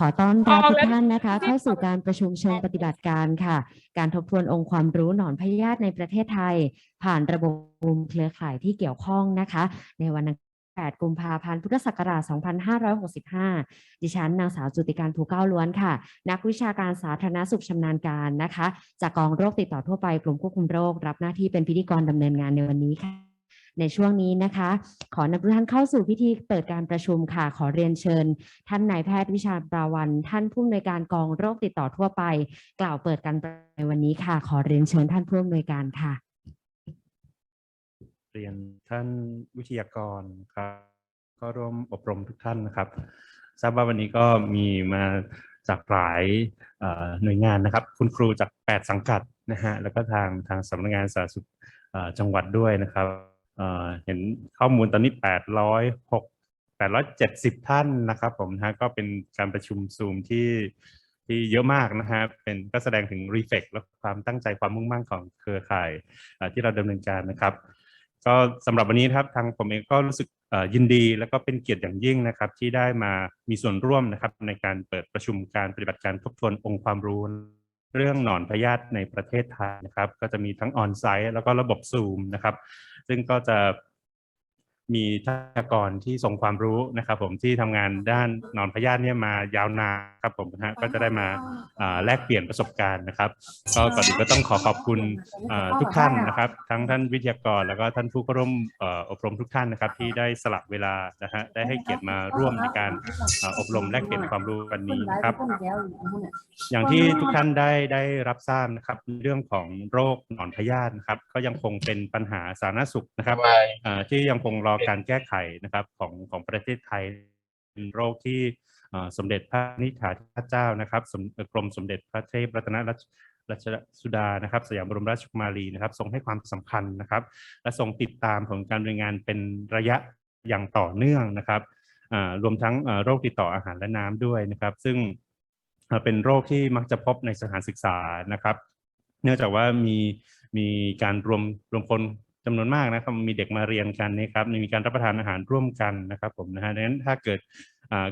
ขอต้อนรับเอาทุกแล้วท่านนะคะ เข้าสู่การประชุมเชิงปฏิบัติการค่ะ การทบทวนองค์ความรู้หนอนพยาธิในประเทศไทย ผ่านระบบเครือข่ายที่เกี่ยวข้องนะคะ ในวันอังคาร8กุมภาพันธ์ พุทธศักราช 2565 ดิฉันนางสาวจุติการภูเก้าล้วนค่ะ นักวิชาการสาธารณสุขชำนาญการนะคะ จากกองโรคติดต่อทั่วไปกลุ่มควบคุมโรค รับหน้าที่เป็นพิธีกรดำเนินงานในวันนี้ค่ะ ในช่วงนี้นะคะ ขอนำทุกท่านเข้าสู่พิธีเปิดการประชุมค่ะ ขอเรียนเชิญ ท่านนายแพทย์วิชาปราวัน ท่านผู้อำนวยการกองโรคติดต่อทั่วไป กล่าวเปิดการในวันนี้ค่ะ ขอเรียนเชิญท่านผู้อำนวยการค่ะ เรียนท่านวิทยากรครับก็ร่วมอบรมทุกท่านนะครับทราบว่าวันนี้ก็มีมาจากหลายหน่วยงานนะครับ คุณครูจาก 8 สังกัดนะฮะแล้วก็ทางทางสำนักงานสาธารณสุขจังหวัดด้วยนะครับ เห็นข้อมูลตอนนี้ 806 870 ท่านนะครับผมนะฮะก็เป็นการประชุมซูมที่ที่เยอะมากนะฮะเป็นก็แสดงถึงรีเฟกและความตั้งใจความมุ่งมั่นของเครือข่ายที่เราดำเนินการนะครับ ก็สำหรับวันนี้ครับทางผมเองก็รู้สึกยินดีแล้วก็เป็นเกียรติอย่างยิ่งนะครับ ที่ได้มามีส่วนร่วมนะครับในการเปิดประชุมการปฏิบัติการทบทวนองค์ความรู้ เรื่องหนอนพยาธิในประเทศไทยนะครับ ก็จะมีทั้งออนไซต์แล้วก็ระบบซูมนะครับ ซึ่งก็จะ มีทักษกรที่ทรงความรู้นะครับ ผมที่ทำงานด้านหนอนพยาธิเนี่ยมายาวนานครับผมนะฮะก็จะได้มาอ่าแลกเปลี่ยนประสบการณ์นะครับ ก็ก่อนอื่นก็ต้องขอขอบคุณอ่าทุกท่านนะครับ ทั้งท่านวิทยากร แล้วก็ท่านผู้เข้าร่วมเอ่ออบรมทุกท่านนะครับ ที่ได้สละเวลานะฮะได้ให้เกียรติมาร่วมในการอ่าอบรมแลกเปลี่ยนความรู้วันนี้นะครับ อย่างที่ทุกท่านได้ได้รับทราบนะครับ เรื่องของโรคหนอนพยาธินะครับ ก็ยังคงเป็นปัญหาสาธารณสุขนะครับอ่าที่ยังคงรอการแก้ไขนะครับของของประเทศไทยเป็นโรคที่สมเด็จพระนิธิาธิราชเจ้านะครับกรมสมเด็จพระเทพรัตนราชรัชสุดานะครับสยามบรมราชกุมารีนะครับทรงให้ความสำคัญนะครับ และทรงติดตามผลการดำเนินงานเป็นระยะอย่างต่อเนื่องนะครับรวมทั้งโรคติดต่ออาหารและน้ำด้วยนะครับ ซึ่งเป็นโรคที่มักจะพบในสถานศึกษานะครับ เนื่องจากว่ามีมีการรวมรวมคน จำนวนมากนะครับมีเด็กมาเรียนกันนะครับมีการรับประทานอาหารร่วมกันนะครับผมนะฮะดังนั้นถ้าเกิด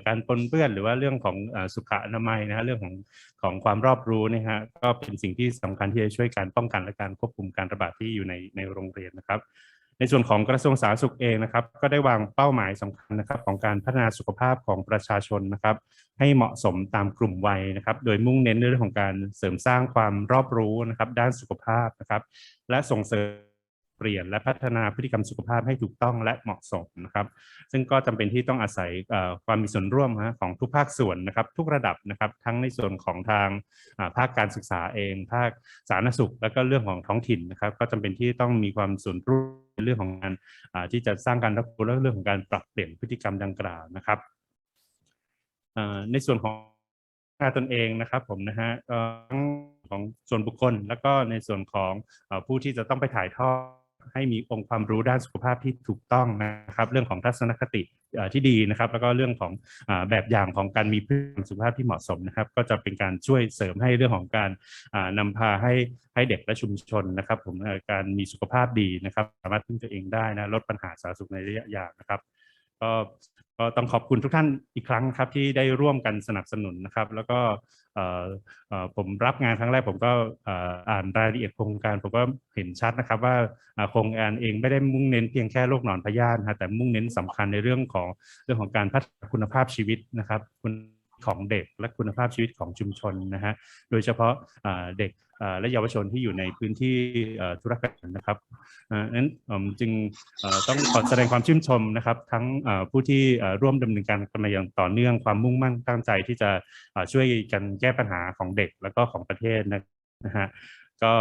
การปนเปื้อนหรือว่าเรื่องของสุขอนามัยนะฮะเรื่องของของความรอบรู้นะฮะก็เป็นสิ่งที่สำคัญที่จะช่วยการป้องกันและการควบคุมการระบาดที่อยู่ในในโรงเรียนนะครับ ในส่วนของกระทรวงสาธารณสุขเองนะครับ ก็ได้วางเป้าหมายสำคัญนะครับ ของการพัฒนาสุขภาพของประชาชนนะครับ ให้เหมาะสมตามกลุ่มวัยนะครับ โดยมุ่งเน้นในเรื่องของการเสริมสร้างความรอบรู้นะครับ ด้านสุขภาพนะครับ และส่งเสริม เปลี่ยนและพัฒนาพฤติกรรมสุขภาพให้ถูกต้องและเหมาะสมนะครับ ซึ่งก็จำเป็นที่ต้องอาศัยความมีส่วนร่วมของทุกภาคส่วนนะครับ ทุกระดับนะครับทั้งในส่วนของทางภาคการศึกษาเอง ภาคสาธารณสุข แล้วก็เรื่องของท้องถิ่นนะครับ ก็จำเป็นที่ต้องมีความส่วนร่วมในเรื่องของการที่จะสร้างการรับรู้และเรื่องของการปรับเปลี่ยนพฤติกรรมดังกล่าวนะครับในส่วนของงานตนเองนะครับผมนะฮะของส่วนบุคคล แล้วก็ในส่วนของผู้ที่จะต้องไปถ่ายทอด ให้มีองค์ความรู้ด้านสุขภาพที่ถูกต้องนะครับ เรื่องของทัศนคติที่ดีนะครับ แล้วก็เรื่องของอแบบอย่างของการมีพฤติกรรมสุขภาพที่เหมาะสมนะครับ ก็จะเป็นการช่วยเสริมให้เรื่องของการนำนำพาให้ให้เด็กและชุมชนนะครับ ผมการมีสุขภาพดีนะครับ สามารถพึ่งตัวเองได้นะลดปัญหาสาธารณสุขในระยะยาวนะครับ ก็ ก็ต้องขอบคุณทุกท่านอีกครั้งครับที่ได้ร่วมกันสนับสนุนนะครับ แล้วก็ผมรับงานครั้งแรกผมก็อ่ออ่านรายละเอียดโครงการผมก็เห็นชัดนะครับ ว่าโครงการเองไม่ได้มุ่งเน้นเพียงแค่โรคหนอนพยาธินะฮะแต่มุ่งเน้นสำคัญในเรื่องของเรื่องของการพัฒนาคุณภาพชีวิตนะครับคุณ ของเด็กและคุณภาพชีวิตของชุมชนนะฮะ โดยเฉพาะเด็กและเยาวชนที่อยู่ในพื้นที่ธุรกันนะครับนั้นจึงต้องขอแสดงความชื่นชมนะครับ ทั้งผู้ที่ร่วมดำเนินการกันมาอย่างต่อเนื่องความมุ่งมั่นตั้งใจที่จะช่วยกันแก้ปัญหาของเด็กแล้วก็ของประเทศนะฮะก็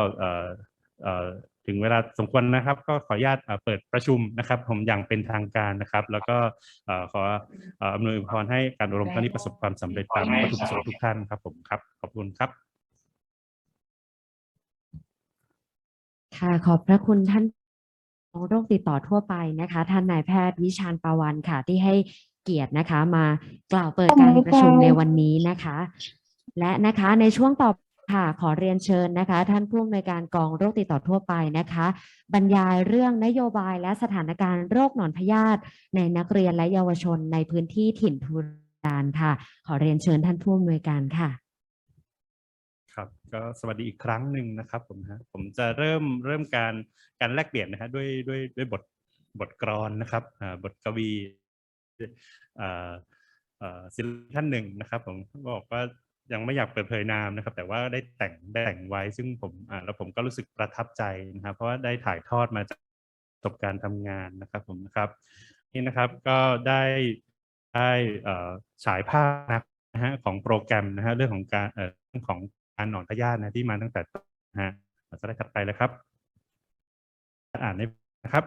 ถึงเวลาสมควรนะครับ ก็ขออนุญาตเอ่อเปิดประชุมนะครับ ผมอย่างเป็นทางการนะครับ แล้วก็เอ่อขอเอ่ออำนวยพรให้การอบรมครั้งนี้ประสบความสำเร็จตามวัตถุประสงค์ทุกท่านครับผมครับขอบคุณครับ ค่ะขอบพระคุณท่านโรคติดต่อทั่วไปนะคะ ท่านนายแพทย์วิชาญปาวันค่ะที่ให้เกียรตินะคะ มากล่าวเปิดการประชุมในวันนี้นะคะ และนะคะในช่วงต่อ ค่ะขอเรียนเชิญนะคะ ท่านผู้อำนวยการกองโรคติดต่อทั่วไปนะคะ บรรยายเรื่องนโยบายและสถานการณ์โรคหนอนพยาธิในนักเรียนและเยาวชนในพื้นที่ถิ่นทุรการค่ะ ขอเรียนเชิญท่านผู้อำนวยการค่ะ ครับก็สวัสดีอีกครั้งหนึ่งนะครับผมฮะผมจะเริ่มเริ่มการการแลกเปลี่ยนนะฮะด้วยด้วยด้วยบทบทกลอนนะครับบทกวีศิลปินท่านหนึ่งนะครับ ผมบอกว่า ยังไม่อยากเปิดเผยนามนะครับ แต่ว่าได้แต่งได้แต่งไว้ ซึ่งผมอ่าแล้วผมก็รู้สึกประทับใจนะครับ เพราะว่าได้ถ่ายทอดมาจากประสบการณ์ทำงานนะครับผมนะครับนี่นะครับก็ได้ได้เอ่อฉายภาพนะฮะของโปรแกรมนะฮะเรื่องของการเอ่อเรื่องของการหนอนพยาธินะที่มาตั้งแต่ต้นนะฮะสไลด์ถัดไปเลยครับ อ่านได้นะครับ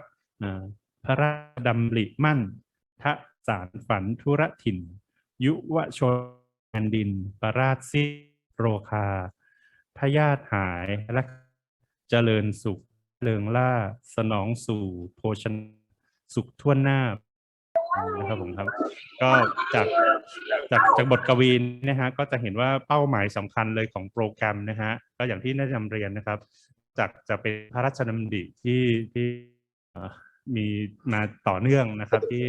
พระราชดำริมั่นทะสารฝันธุรถิ่น ยุวชน นดินประราชสิโรคาพยาธิหายและเจริญสุขเลิงล่า สนองสู่โภชนสุขทั่วหน้านะครับผมครับ ก็จากจากจากบทกวีนะฮะก็จะเห็นว่าเป้าหมายสำคัญเลยของโปรแกรมนะฮะก็อย่างที่ได้นำเรียนนะครับ จากจะเป็นพระราชดำริที่ที่มีมาต่อเนื่องนะครับที่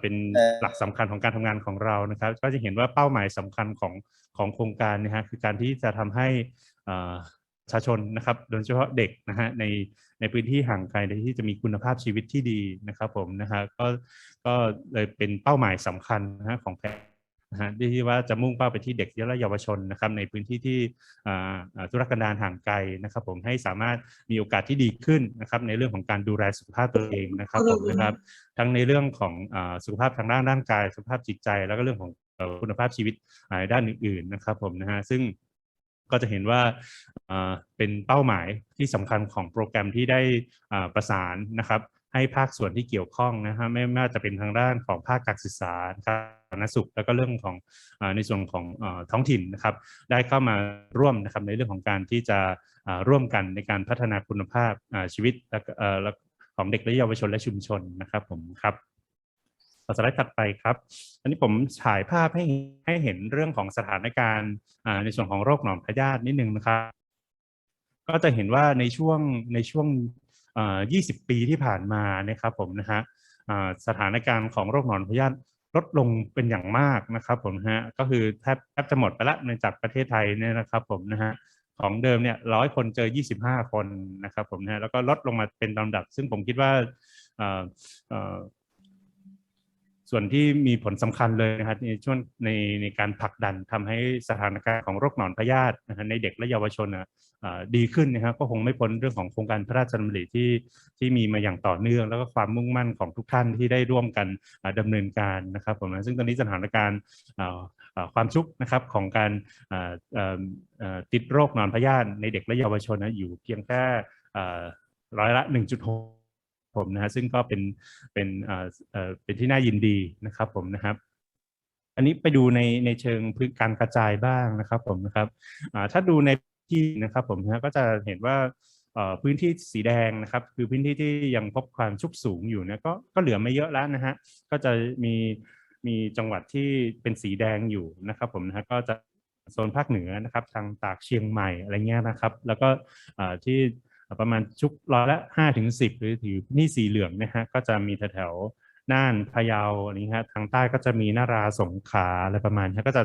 เป็นหลักสำคัญของการทำงานของเรานะครับ ก็จะเห็นว่าเป้าหมายสำคัญของของโครงการนะฮะคือการที่จะทำให้อ่าประชาชนนะครับโดยเฉพาะเด็กนะฮะในในพื้นที่ห่างไกลที่จะมีคุณภาพชีวิตที่ดีนะครับผมนะฮะก็ก็เลยเป็นเป้าหมายสำคัญนะฮะของแผน นะฮะที่ว่าจะมุ่งเป้าไปที่เด็กและเยาวชนนะครับในพื้นที่ที่อ่าอ่าธุรกันดารห่างไกลนะครับผมให้สามารถมีโอกาสที่ดีขึ้นนะครับในเรื่องของการดูแลสุขภาพตัวเองนะครับผมนะครับทั้งในเรื่องของอาสุขภาพทางด้านร่างกาย สุขภาพจิตใจ แล้วก็เรื่องของเอ่อคุณภาพชีวิตอ่าในด้านอื่นๆนะครับผมนะฮะซึ่งก็จะเห็นว่าอ่าเป็นเป้าหมายที่สำคัญของโปรแกรมที่ได้อ่าประสานนะครับ ให้ภาคส่วนที่เกี่ยวข้องนะฮะไม่ว่าจะเป็นทางด้านของภาคการศึกษาครับสาธารณสุข แล้วก็เรื่องของในส่วนของท้องถิ่นนะครับ ได้เข้ามาร่วมนะครับในเรื่องของการที่จะร่วมกันในการพัฒนาคุณภาพชีวิตและของเด็กและเยาวชนและชุมชนนะครับผมครับขอสไลด์ถัดไปครับ อันนี้ผมฉายภาพให้ให้เห็นเรื่องของสถานการณ์ในส่วนของโรคหนอนพยาธินิดนึงนะครับ ก็จะเห็นว่าในช่วงในช่วง 20 ปีที่ผ่านมานะครับผมนะฮะสถานการณ์ของโรคหนอนพยาธิลดลงเป็นอย่างมากนะครับผมฮะก็คือแทบแทบจะหมดไปละในจากประเทศไทยเนี่ยนะครับผมนะฮะของเดิมเนี่ยร้อยคนเจอ 25 คนนะครับผมนะฮะแล้วก็ลดลงมาเป็นลำดับ ซึ่งผมคิดว่า ส่วนที่มีผลสำคัญเลยนะครับในช่วงในในการผลักดันทำให้สถานการณ์ของโรคหนอนพยาธินะฮะในเด็กและเยาวชนนะอ่าดีขึ้นนะครับก็คงไม่พ้นเรื่องของโครงการพระราชดำริที่ที่มีมาอย่างต่อเนื่อง แล้วก็ความมุ่งมั่นของทุกท่านที่ได้ร่วมกันอ่าดำเนินการนะครับผมนะซึ่งตอนนี้สถานการณ์ความชุกนะครับของการติดโรคหนอนพยาธิในเด็กและเยาวชนนะอยู่เพียงแค่ร้อยละ 1.6 ผมนะฮะซึ่งก็เป็นเป็นเอ่อเอ่อเป็นที่น่ายินดีนะครับผมนะครับ อันนี้ไปดูในในเชิงพื้นการกระจายบ้างนะครับผมนะครับอ่าถ้าดูในที่นะครับผมนะก็จะเห็นว่าเอ่อพื้นที่สีแดงนะครับ คือพื้นที่ที่ยังพบความชุกสูงอยู่นี่ยก็ก็เหลือไม่เยอะแล้วนะฮะก็จะมีมีจังหวัดที่เป็นสีแดงอยู่นะครับ ผมนะฮะก็จะโซนภาคเหนือนะครับ ทางตากเชียงใหม่อะไรเงี้ยนะครับ แล้วก็ที่ ประมาณชุกร้อยละห้าถึงสิบหรือถือนี่สีเหลืองนะฮะก็จะมีแถวๆน่านพะเยาอะไรนี้ฮะทางใต้ก็จะมีนาราสงขลาอะไรประมาณนี้ก็จะ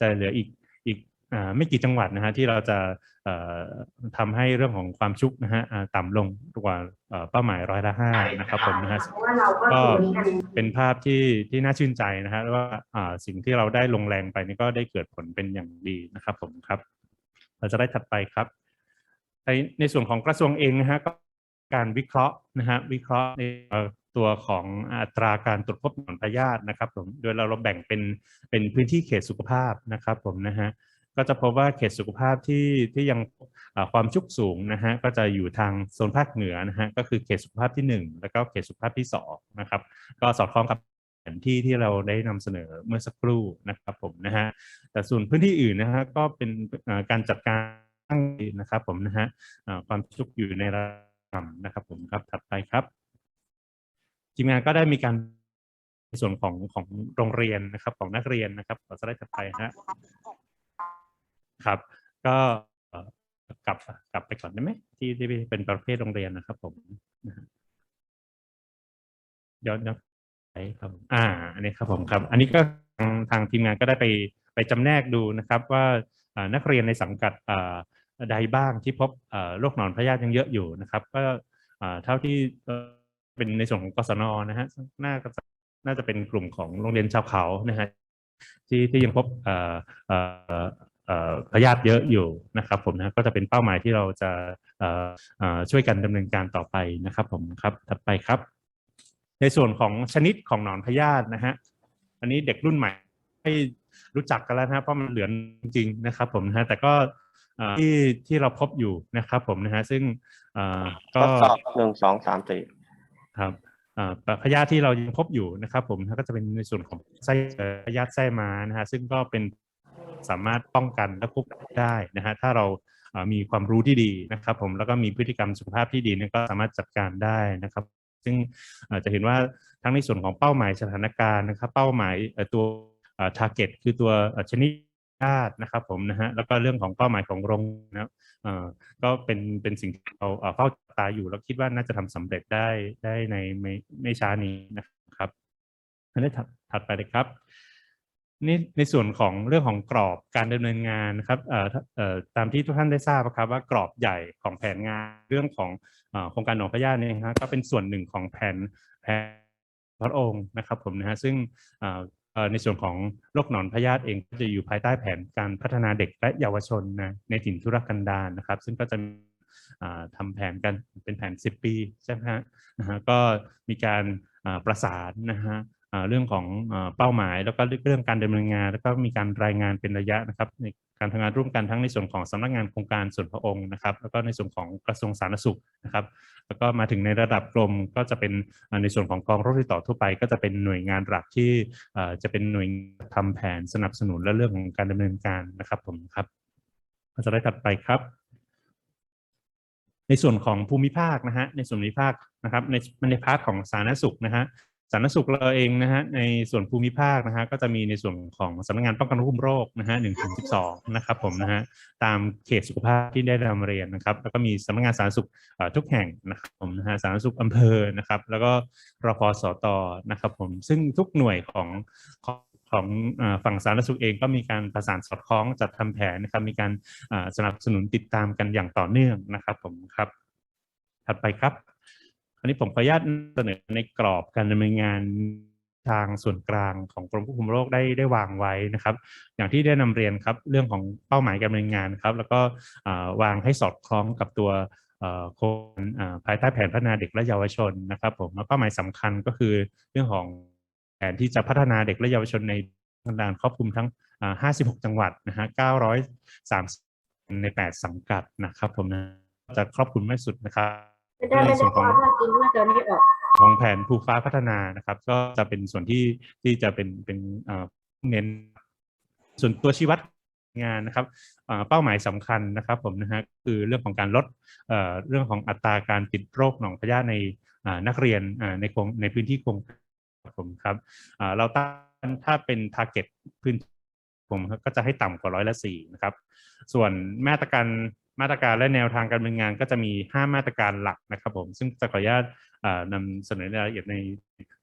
จะเหลืออีกอีกอ่าไม่กี่จังหวัดนะฮะที่เราจะเอ่อทำให้เรื่องของความชุกนะฮะอ่าต่ำลงกว่าเอ่อเป้าหมายร้อยละห้านะครับผมนะฮะก็เป็นภาพที่ที่น่าชื่นใจนะฮะว่าอ่าสิ่งที่เราได้ลงแรงไปนี่ก็ได้เกิดผลเป็นอย่างดีนะครับผมครับ เราจะได้ถัดไปครับ ในในส่วนของกระทรวงเองนะฮะก็การวิเคราะห์นะฮะวิเคราะห์ในตัวของอัตราการตรวจพบหนอนพยาธินะครับผมโดยเราเราแบ่งเป็นเป็นพื้นที่เขตสุขภาพนะครับผมนะฮะก็จะพบว่าเขตสุขภาพที่ที่ยังความชุกสูงนะฮะก็จะอยู่ทางโซนภาคเหนือนะฮะก็คือเขตสุขภาพที่หนึ่งแล้วก็เขตสุขภาพที่สองนะครับก็สอดคล้องกับแผนที่ที่เราได้นำเสนอเมื่อสักครู่นะครับผมนะฮะแต่ส่วนพื้นที่อื่นนะฮะก็เป็นการจัดการั้งนะครับผมนะฮะความชุกอยู่ในระดับนะครับผมครับถัดไปครับ ทีมงานก็ได้มีการในส่วนของของโรงเรียนนะครับของนักเรียนนะครับขอสไลด์ถัดไปฮะครับ ก็กลับกลับไปก่อนได้ไหมที่ที่เป็นประเภทโรงเรียนนะครับ ผมย้อนย้อนไปครับอ่าอันนี้ครับผมครับ อันนี้ก็ทางทางทีมงานก็ได้ไปไปจำแนกดูนะครับ ว่าอ่านักเรียนในสังกัดอ่า ใดบ้างที่พบโรคหนอนพยาธิยังเยอะอยู่นะครับ ก็เท่าที่เป็นในส่วนของกศนนะฮะน่าจะน่าจะเป็นกลุ่มของโรงเรียนชาวเขานะฮะที่ที่ยังพบพยาธิเยอะอยู่นะครับผมนะก็จะเป็นเป้าหมายที่เราจะช่วยกันดำเนินการต่อไปนะครับผมครับถัดไปครับ ในส่วนของชนิดของหนอนพยาธินะฮะอันนี้เด็กรุ่นใหม่ให้รู้จักกันแล้วนะเพราะมันเหลือจริงนะครับผมนะแต่ก็ ที่ที่เราพบอยู่นะครับผมนะฮะซึ่งเอ่อทก็ดสอบหนึ่งสองสามสี่ครับเอ่อพยาธิที่เรายังพบอยู่นะครับ ผมนะก็จะเป็นในส่วนของไส้เอ่อพยาธิไส้มานะฮะซึ่งก็เป็นสามารถป้องกันและควบคุมได้นะฮะถ้าเราเอ่อมีความรู้ที่ดีนะครับ ผมแล้วก็มีพฤติกรรมสุขภาพที่ดีเนี่ยก็สามารถจัดการได้นะครับ ซึ่งเอ่อจะเห็นว่าทั้งในส่วนของเป้าหมายสถานการณ์นะครับ เป้าหมายเอ่อตัวเอ่อ target คือตัวเอ่อชนิด ชาตินะครับผมนะฮะแล้วก็เรื่องของเป้าหมายของโรงนะครับเอ่อก็เป็นเป็นสิ่งที่เราเอ่อเฝ้าจับตาอยู่แล้วคิดว่าน่าจะทำสำเร็จได้ได้ในไม่ไม่ช้านี้นะครับอันนี้ถัดไปเลยครับนี่ในส่วนของเรื่องของกรอบการดำเนินงานนะครับเอ่อเอ่อตามที่ทุกท่านได้ทราบนะครับว่ากรอบใหญ่ของแผนงานเรื่องของโครงการหนองพญาเนี่ยฮะก็เป็นส่วนหนึ่งของแผนแผนพระองค์นะครับผมนะฮะซึ่งเอ่อ ในส่วนของโรคหนอนพยาธิเองก็จะอยู่ภายใต้แผนการพัฒนาเด็กและเยาวชนนะในถิ่นทุรกันดารนะครับ ซึ่งก็จะทำทำแผนกันเป็นแผน 10 ปีใช่ไหมฮะนะฮะก็มีการประสานนะฮะเรื่องของเป้าหมายแล้วก็เรื่องการดำเนินงาน แล้วก็มีการรายงานเป็นระยะนะครับใน การทำงานร่วมกันทั้งในส่วนของสำนักงานโครงการส่วนพระองค์นะครับ แล้วก็ในส่วนของกระทรวงสาธารณสุขนะครับ แล้วก็มาถึงในระดับกรมก็จะเป็นในส่วนของกองโรคติดต่อทั่วไป ก็จะเป็นหน่วยงานหลักที่จะเป็นหน่วยทำแผนสนับสนุนและเรื่องของการดำเนินการนะครับผมครับก็จะได้ถัดไปครับในส่วนของภูมิภาคนะฮะในส่วนภูมิภาคนะครับในในพาร์ทของสาธารณสุขนะฮะ สาธารณสุขเราเองนะฮะในส่วนภูมิภาคนะฮะก็จะมีในส่วนของสำนักงานป้องกันควบคุมโรคนะฮะหนึ่งถึงสิบสองนะครับผมนะฮะตามเขตสุขภาพที่ได้นำเรียนนะครับ แล้วก็มีสำนักงานสาธารณสุขทุกแห่งนะครับผมนะฮะสาธารณสุขอำเภอนะครับ แล้วก็รพสตนะครับผมซึ่งทุกหน่วยของของของฝั่งสาธารณสุขเองก็มีการประสานสอดคล้องจัดทำแผนนะครับ มีการสนับสนุนติดตามกันอย่างต่อเนื่องนะครับผมครับ ถัดไปครับ อันนี้ผมขออนุญาตเสนอในกรอบการดำเนินงานทางส่วนกลางของกรมควบคุมโรคได้ได้วางไว้นะครับ อย่างที่ได้นำเรียนครับเรื่องของเป้าหมายการดำเนินงานครับ แล้วก็วางให้สอดคล้องกับตัวโครงภายใต้แผนพัฒนาเด็กและเยาวชนนะครับ ผมแล้วเป้าหมายสำคัญก็คือเรื่องของแผนที่จะพัฒนาเด็กและเยาวชนในการครอบคลุมทั้ง 56 จังหวัดนะฮะ 930 ใน 8 สังกัดนะครับ ผมนะจะครอบคลุมไม่สุดนะครับ ไม่ได้ไม่ในส่ได้วนของเอาถ้ากินว่าจะไม่ออกของแผนภูฟ้าพัฒนานะครับ ก็จะเป็นส่วนที่ที่จะเป็นเป็นเอ่อเน้น ส่วนตัวชี้วัดงานนะครับเอ่อเป้าหมายสำคัญนะครับผมนะฮะคือเรื่องของการลดเอ่อเรื่องของอัตราการติดโรคหนองพยาธิในอ่านักเรียนอ่าในโครงในพื้นที่โครงการครับผมครับอ่าเราตั้งถ้าเป็น target พื้นที่ผมก็จะให้ต่ำกว่าร้อยละสี่นะครับ ส่วนมาตรการ มาตรการและแนวทางการดำเนินงานก็จะมี 5 มาตรการหลักนะครับผมซึ่งจะขออนุญาตอ่านำเสนอรายละเอียดใน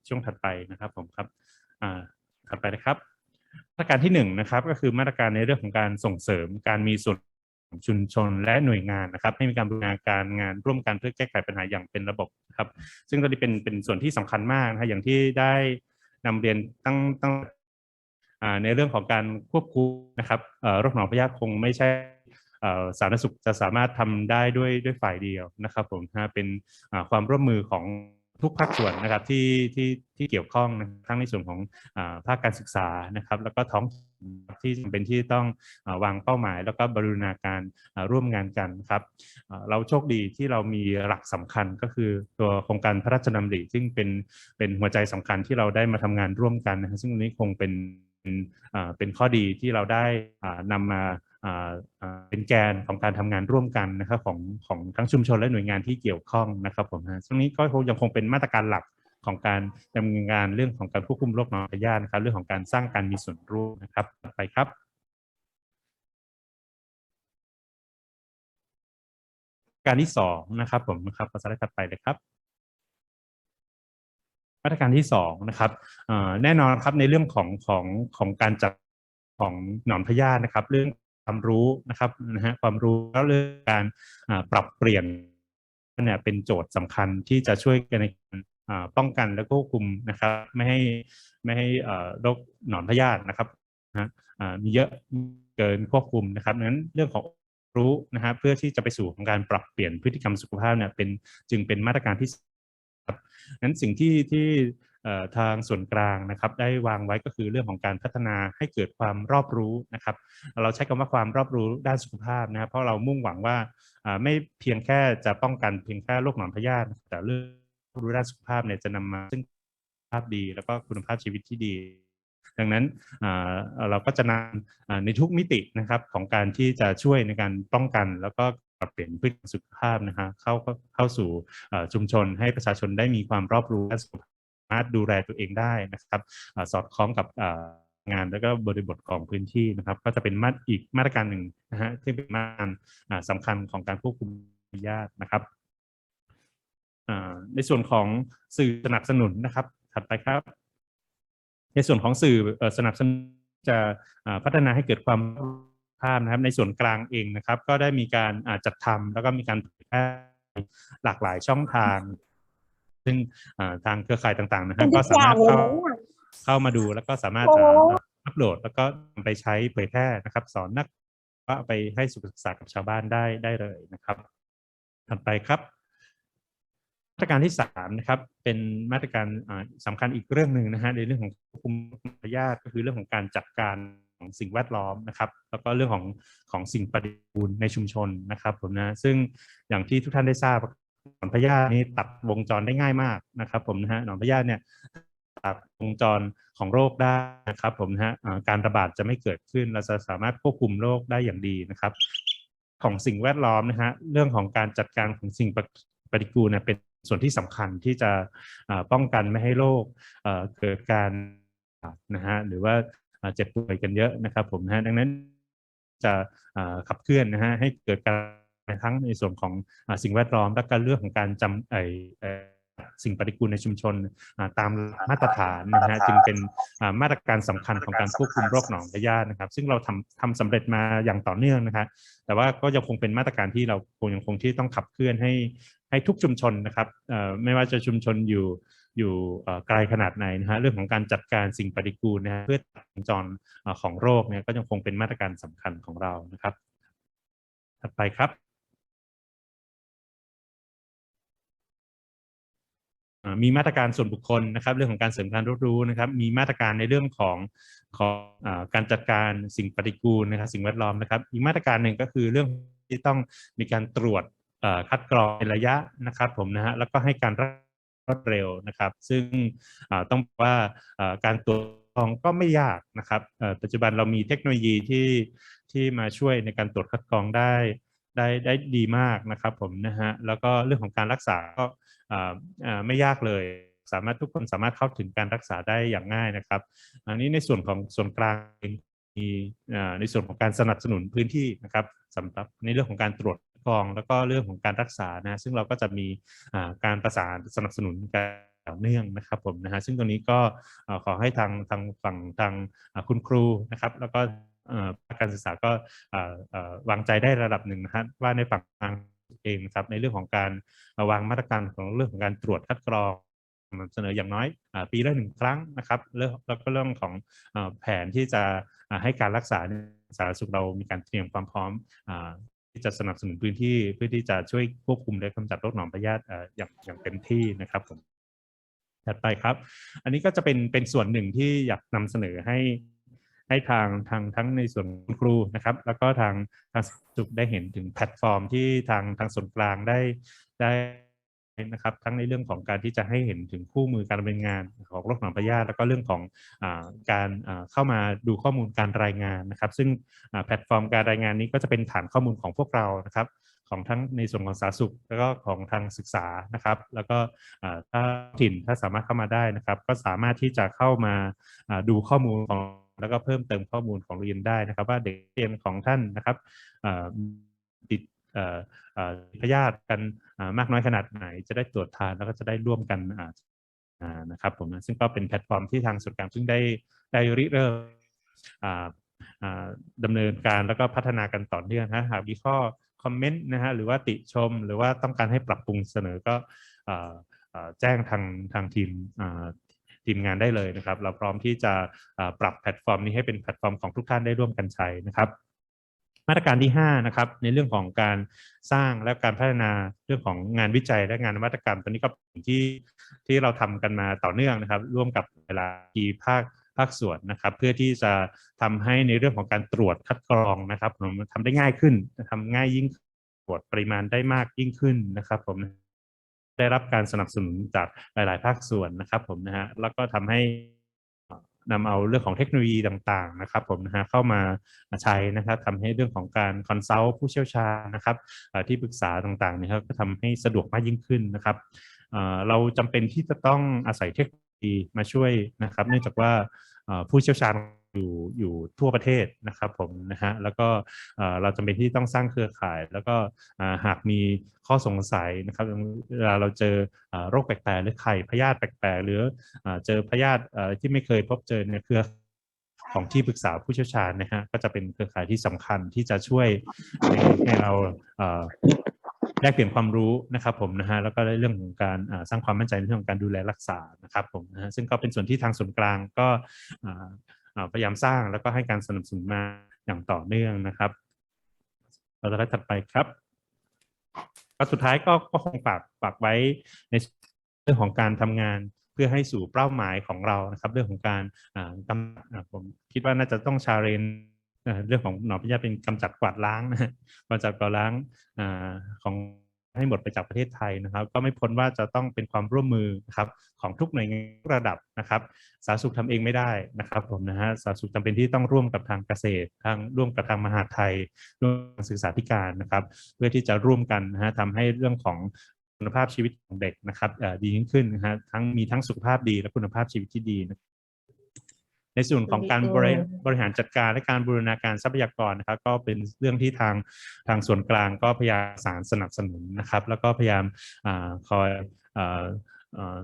ช่วงถัดไปนะครับผมครับถัดไปนะครับ มาตรการที่หนึ่งนะครับก็คือมาตรการในเรื่องของการส่งเสริมการมีส่วนชุมชนและหน่วยงานนะครับ ให้มีการบูรณาการงานร่วมกันเพื่อแก้ไขปัญหาอย่างเป็นระบบนะครับ ซึ่งตอนนี้เป็นเป็นส่วนที่สำคัญมากนะฮะอย่างที่ได้นำเรียนตั้งตั้งในเรื่องของการควบคุมนะครับโรคหนองพยาธิคงไม่ใช่ สาธารณสุขจะสามารถทำได้ด้วยด้วยฝ่ายเดียวนะครับผมนะเป็นความร่วมมือของทุกภาคส่วนนะครับที่ที่ที่เกี่ยวข้องนะทั้งในส่วนของภาคการศึกษานะครับ แล้วก็ท้องที่จำเป็นที่ต้องอวางเป้าหมาย แล้วก็บรูรณาการร่วมงานกันครับเราโชคดีที่เรามีหลักสำคัญก็คือตัวโครงการพระราชดำริซึ่งเป็นเป็นหัวใจสำคัญที่เราได้มาทำงานร่วมกันนะซึ่งอันนี้คงเป็นเป็นข้อดีที่เราได้อ่านำมา เป็นแกนของการทำงานร่วมกันนะครับของของทั้งชุมชนและหน่วยงานที่เกี่ยวข้องนะครับผมนะซึ่งนี้ก็คงยังคงเป็นมาตรการหลักของการดำเนินงานเรื่องของการควบคุมโรคหนอนพยาธินะครับ เรื่องของการสร้างการมีส่วนร่วมนะครับต่อไปครับการที่สองนะครับผมนะครับภาษาถัดไปเลยครับมาตรการที่สองนะครับแน่นอนครับในเรื่องของของของการจัดของหนอนพยาธินะครับ เรื่อง ความรู้นะครับนะฮะความรู้แล้วเรื่องการอ่าปรับเปลี่ยนเนี่ยเป็นโจทย์สำคัญที่จะช่วยกันในการอ่าป้องกันและควบคุมนะครับ ไม่ให้ไม่ให้อ่อโรคหนอนพยาธินะครับนะฮะอ่ามีเยอะเกินควบคุมนะครับนั้นเรื่องของรู้นะฮะเพื่อที่จะไปสู่ของการปรับเปลี่ยนพฤติกรรมสุขภาพเนี่ยเป็นจึงเป็นมาตรการที่ครับนั้นสิ่งที่ที่ ทางส่วนกลางนะครับได้วางไว้ก็คือเรื่องของการพัฒนาให้เกิดความรอบรู้นะครับ เราใช้คำว่าความรอบรู้ด้านสุขภาพนะครับเพราะเรามุ่งหวังว่าไม่เพียงแค่จะป้องกันเพียงแค่โรคหนอนพยาธิแต่เรื่องรู้ด้านสุขภาพเนี่ยจะนำมาซึ่งภาพดี แล้วก็คุณภาพชีวิตที่ดี ดังนั้นเราก็จะนำในทุกมิตินะครับของการที่จะช่วยในการป้องกันแล้วก็ปรับเปลี่ยนพฤติกรรมสุขภาพนะฮะเข้าเข้าเข้าสู่ชุมชนให้ประชาชนได้มีความรอบรู้และสา มารถดูแลตัวเองได้นะครับอสอดคล้องกับงานแล้วก็บริบทของพื้นที่นะครับ ก็จะเป็นมาตรอีกมาตรการหนึ่งนะฮะที่เป็นมาตรการสำคัญของการควบคุมพยาธินะครับในส่วนของสื่อสนับสนุนนะครับ ถัดไปครับ ในส่วนของสื่อสนับสนุนจะพัฒนาให้เกิดความภาพนะครับ ในส่วนกลางเองนะครับ ก็ได้มีการจัดทำแล้วก็มีการเผยแพร่หลากหลายช่องทาง ซึ่งอ่าทางเครือข่ายต่างๆนะฮะก็สามารถเข้าเข้ามาดูแล้วก็สามารถอ่าอัปโหลด แล้วก็นำไปใช้เผยแพร่นะครับ สอนนักก็เอาไปให้สุขศึกษากับชาวบ้านได้ได้เลยนะครับ ถัดไปครับมาตรการที่สามนะครับเป็นมาตรการอ่าสำคัญอีกเรื่องหนึ่งนะฮะในเรื่องของควบคุมพยาธิก็คือเรื่องของการจัดการของสิ่งแวดล้อมนะครับ แล้วก็เรื่องของของสิ่งปฏิกูลในชุมชนนะครับผมนะซึ่งอย่างที่ทุกท่านได้ทราบ หนอนพยาธินี้ตัดวงจรได้ง่ายมากนะครับ ผมนะฮะหนอนพยาธิเนี่ยตัดวงจรของโรคได้นะครับ ผมนะฮะการระบาดจะไม่เกิดขึ้นเราจะสามารถควบคุมโรคได้อย่างดีนะครับ ของสิ่งแวดล้อมนะฮะเรื่องของการจัดการของสิ่งปฏิกูลเนี่ยเป็นส่วนที่สำคัญที่จะป้องกันไม่ให้โรคเกิดการนะฮะหรือว่าเจ็บป่วยกันเยอะนะครับ ผมนะฮะดังนั้นจะขับเคลื่อนนะฮะให้เกิดการ ทั้งในส่วนของอาสิ่งแวดล้อม และการเรื่องของการจำไอเอ่อสิ่งปฏิกูลในชุมชนอ่าตามมาตรฐานนะฮะจึงเป็นอ่ามาตรการสำคัญของการควบคุมโรคหนองพยาธินะครับ ซึ่งเราทำทำสำเร็จมาอย่างต่อเนื่องนะครับแต่ว่าก็ยังคงเป็นมาตรการที่เราคงยังคงที่ต้องขับเคลื่อนให้ให้ทุกชุมชนนะครับเอ่อไม่ว่าจะชุมชนอยู่อยู่เอ่อไกลขนาดไหนนะฮะเรื่องของการจัดการสิ่งปฏิกูลนะฮะเพื่อตัดวงจรเอ่อของโรคเนี่ยก็ยังคงเป็นมาตรการสำคัญของเรานะครับ ถัดไปครับ มีมาตรการส่วนบุคคลนะครับ เรื่องของการเสริมการรับรู้นะครับ มีมาตรการในเรื่องของของอการจัดการสิ่งปฏิกูลนะครับ สิ่งแวดล้อมนะครับ อีกมาตรการหนึ่งก็คือเรื่องที่ต้องมีการตรวจคัดกรองเป็นระยะนะครับ ผมนะฮะแล้วก็ให้การรวดเร็วนะครับ ซึ่งต้องบอกว่าการตรวจกรองก็ไม่ยากนะครับปัจจุบันเรามีเทคโนโลยีที่ที่มาช่วยในการตรวจคัดกรองได้ได้ได้ดีมากนะครับผมนะฮะแล้วก็เรื่องของการรักษาก็อ่าอ่า ไม่ยากเลย สามารถทุกคนสามารถเข้าถึงการรักษาได้อย่างง่ายนะครับ อันนี้ในส่วนของส่วนกลางมีในส่วนของการสนับสนุนพื้นที่นะครับสำหรับในเรื่องของการตรวจกรอง แล้วก็เรื่องของการรักษานะซึ่งเราก็จะมีการประสานสนับสนุนกันต่อเนื่องนะครับผมนะฮะซึ่งตรงนี้ก็ขอให้ทางทางฝั่งทางคุณครูนะครับ แล้วก็เอ่อภาคการศึกษาก็วางใจได้ระดับหนึ่งนะฮะว่าในฝั่งทาง เองนะครับในเรื่องของการวางมาตรการของเรื่องของการตรวจคัดกรองเสนออย่างน้อยอปีละหนึ่งครั้งนะครับแล้วก็เรื่องของแผนที่จะให้การรักษาสาธารณสุขเรามีการเตรียมความพร้อมที่จะสนับสนุนพื้นที่เพื่อที่จะช่วยควบคุมและกำจัดโรคหนองพยาธิอ่าอย่างอย่างเต็มที่นะครับผมถัดไปครับ อันนี้ก็จะเป็นเป็นส่วนหนึ่งที่อยากนำเสนอให้ ให้ทางทางทั้งในส่วนครูนะครับ แล้วก็ทางทางสุขได้เห็นถึงแพลตฟอร์มที่ทางทางส่วนกลางได้ได้นะครับทั้งในเรื่องของการที่จะให้เห็นถึงคู่มือการดำเนินงานของโรคหนองพยาธิแล้วก็เรื่องของอการเข้ามาดูข้อมูลการรายงานนะครับ ซึ่งแพลตฟอร์มการรายงานนี้ก็จะเป็นฐานข้อมูลของพวกเรานะครับ ของทั้งในส่วนของสาธารณสุข แล้วก็ของทางศึกษานะครับ แล้วก็ถ้าถิ่นถ้าสามารถเข้ามาได้นะครับ ก็สามารถที่จะเข้ามาดูข้อมูลของ แล้วก็เพิ่มเติมข้อมูลของโรงเรียนได้นะครับ ว่าเด็กเรียนของท่านนะครับติดพยาธิกันมากน้อยขนาดไหน จะได้ตรวจทานแล้วก็จะได้ร่วมกันนะครับผมซึ่งก็เป็นแพลตฟอร์มที่ทางส่วนกลางเพิ่งได้ได้ริเริ่มดำเนินการแล้วก็พัฒนากันต่อเนื่องนะหากมีข้อคอมเมนต์นะฮะหรือว่าติชมหรือว่าต้องการให้ปรับปรุงเสนอก็อแจ้งทางทางทีม ทีมงานได้เลยนะครับ เราพร้อมที่จะปรับแพลตฟอร์มนี้ให้เป็นแพลตฟอร์มของทุกท่านได้ร่วมกันใช้นะครับมาตรการที่5นะครับในเรื่องของการสร้างและการพัฒนาเรื่องของงานวิจัยและงานนวัตกรรมตอนนี้ก็เป็นที่ที่เราทำกันมาต่อเนื่องนะครับ ร่วมกับเวลาทีภาคภาคส่วนนะครับ เพื่อที่จะทำให้ในเรื่องของการตรวจคัดกรองนะครับผมทำได้ง่ายขึ้นทำง่ายยิ่งตรวจปริมาณได้มากยิ่งขึ้นนะครับผม ได้รับการสนับสนุนจากหลาย ๆ ภาคส่วนนะครับผมนะฮะแล้วก็ทำให้นำเอาเรื่องของเทคโนโลยีต่างๆนะครับผมนะฮะเข้ามาใช้นะครับทำให้เรื่องของการคอนซัลท์ผู้เชี่ยวชาญนะครับที่ปรึกษาต่างๆเนะครับก็ทำให้สะดวกมากยิ่งขึ้นนะครับเราจำเป็นที่จะต้องอาศัยเทคโนโลยีมาช่วยนะครับ เนื่องจากว่าผู้เชี่ยวชาญ อยู่อยู่ทั่วประเทศนะครับผมนะฮะแล้วก็เราจำเป็นที่ต้องสร้างเครือข่าย แล้วก็หากมีข้อสงสัยนะครับเวลาเราเจอโรคแปลกๆหรือไข่พยาธิแปลกๆ หรือเจอพยาธิที่ไม่เคยพบเจอในเครือของที่ปรึกษาผู้เชี่ยวชาญนะฮะก็จะเป็นเครือข่ายที่สำคัญที่จะช่วยให้เราแลกเปลี่ยนความรู้นะครับผมนะฮะแล้วก็ในเรื่องของการสร้างความมั่นใจในเรื่องของการดูแลรักษานะครับผมนะฮะซึ่งก็เป็นส่วนที่ทางส่วนกลางก็ พยายามสร้างแล้วก็ให้การสนับสนุนมาอย่างต่อเนื่องนะครับเราจะไดถัดไปครับก็สุดท้ายก็ก็คงฝากฝากไว้ในเรื่องของการทำงานเพื่อให้สู่เป้าหมายของเรานะครับ เรื่องของการกำผมคิดว่าน่าจะต้องชาเรนเรื่องของหนอนพยาเป็นกำจัดกวาดล้างนะกำจัดกวาดล้างอของ ให้หมดไปจากประเทศไทยนะครับ ก็ไม่พ้นว่าจะต้องเป็นความร่วมมือนะครับของทุกหน่วยงานระดับนะครับ สาธารณสุขทำเองไม่ได้นะครับผมนะฮะสาธารณสุขจำเป็นที่ต้องร่วมกับทางเกษตร ทางร่วมกับทางมหาดไทย ร่วมกับศึกษาธิการนะครับ เพื่อที่จะร่วมกันนะฮะทำให้เรื่องของคุณภาพชีวิตของเด็กนะครับดียิ่งขึ้นนะฮะทั้งมีทั้งสุขภาพดีและคุณภาพชีวิตที่ดีนะ ในส่วนของการบริบริหารจัดการและการบูรณาการทรัพยากรนะครับ ก็เป็นเรื่องที่ทางทางส่วนกลางก็พยายามสารสนับสนุนนะครับ แล้วก็พยายามอาคอยอาอ่า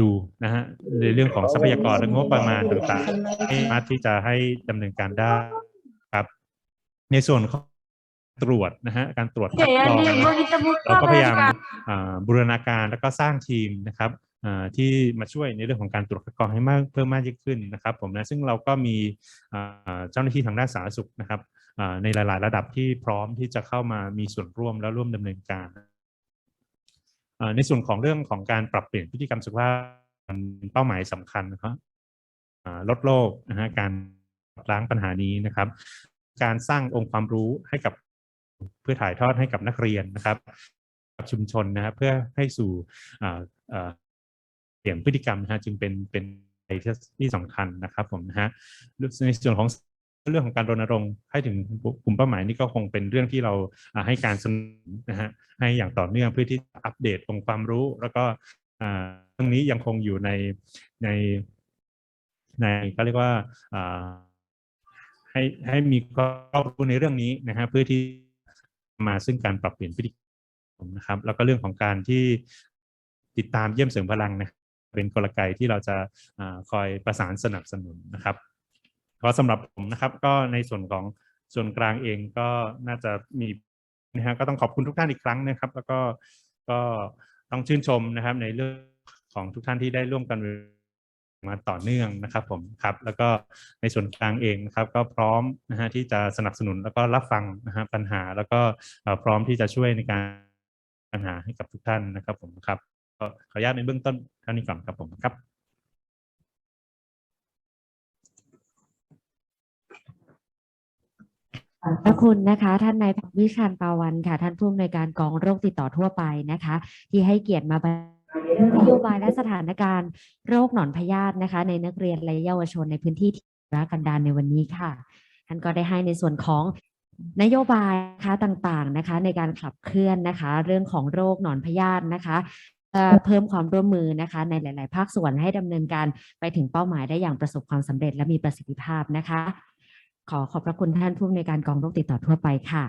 ดูนะฮะในเรื่องของทรัพยากรและงบประมาณต่างๆให้สามารถที่จะให้ดำเนินการได้ครับ ในส่วนของตรวจนะฮะการตรวจคัดกรองเราก็พยายามอ่าบูรณาการแล้วก็สร้างทีมนะครับอ่า ที่มาช่วยในเรื่องของการตรวจคัดกรองให้มากเพิ่มมากยิ่งขึ้นนะครับผมนะซึ่งเราก็มีเจ้าหน้าที่ทางด้านสาธารณสุขนะครับในหลาย ๆ ระดับที่พร้อมที่จะเข้ามามีส่วนร่วมและร่วมดำเนินการ ในส่วนของเรื่องของการปรับเปลี่ยนพฤติกรรมสุขภาพเป้าหมายสำคัญนะครับลดโรคนะฮะการล้างปัญหานี้นะครับ การสร้างองค์ความรู้ให้กับเพื่อถ่ายทอดให้กับนักเรียนนะครับ กับชุมชนนะครับเพื่อให้สู่ เปลี่ยนพฤติกรรมนะฮะจึงเป็นเป็นอะไรที่ที่สำคัญนะครับผมนะฮะในส่วนของเรื่องของการรณรงค์ให้ถึงกลุ่มเป้าหมายนี่ก็คงเป็นเรื่องที่เราให้การสนับสนุนนะฮะให้อย่างต่อเนื่องเพื่อที่อัปเดตองค์ความรู้ แล้วก็อ่าเรื่องนี้ยังคงอยู่ในในในก็เรียกว่าอ่าให้ให้มีความรู้ในเรื่องนี้นะฮะเพื่อที่มาซึ่งการปรับเปลี่ยนพฤติกรรมนะครับ แล้วก็เรื่องของการที่ติดตามเยี่ยมเสริมพลังนะ เป็นกลไกที่เราจะคอยประสานสนับสนุนนะครับก็สำหรับผมนะครับก็ในส่วนของส่วนกลางเองก็น่าจะมีนะฮะก็ต้องขอบคุณทุกท่านอีกครั้งนะครับ แล้วก็ก็ต้องชื่นชมนะครับ ในเรื่องของทุกท่านที่ได้ร่วมกันมาต่อเนื่องนะครับผมครับ แล้วก็ในส่วนกลางเองนะครับ ก็พร้อมนะฮะที่จะสนับสนุนแล้วก็รับฟังนะฮะปัญหา แล้วก็พร้อมที่จะช่วยในการปัญหาให้กับทุกท่านนะครับผมครับ ขออนุญาตในเบื้องต้นเท่านี้ก่อนครับผมครับขอบคุณนะคะท่านนายแพทย์วิชาญปาวันค่ะ ท่านผู้อำนวยการกองโรคติดต่อทั่วไปนะคะ ที่ให้เกียรติมาบรรยายนโยบายและสถานการณ์โรคหนอนพยาธินะคะ ในนักเรียนและเยาวชนในพื้นที่ที่รักันดารในวันนี้ค่ะ ท่านก็ได้ให้ในส่วนของนโยบายนะคะต่างๆนะคะ ในการขับเคลื่อนนะคะ เรื่องของโรคหนอนพยาธินะคะ เอ่อเพิ่มความร่วมมือนะคะในหลาย ๆ ภาคส่วนให้ดำเนินการไปถึงเป้าหมายได้อย่างประสบความสำเร็จและมีประสิทธิภาพนะคะ ขอขอบพระคุณท่านผู้อำนวยการกองโรคติดต่อทั่วไปค่ะ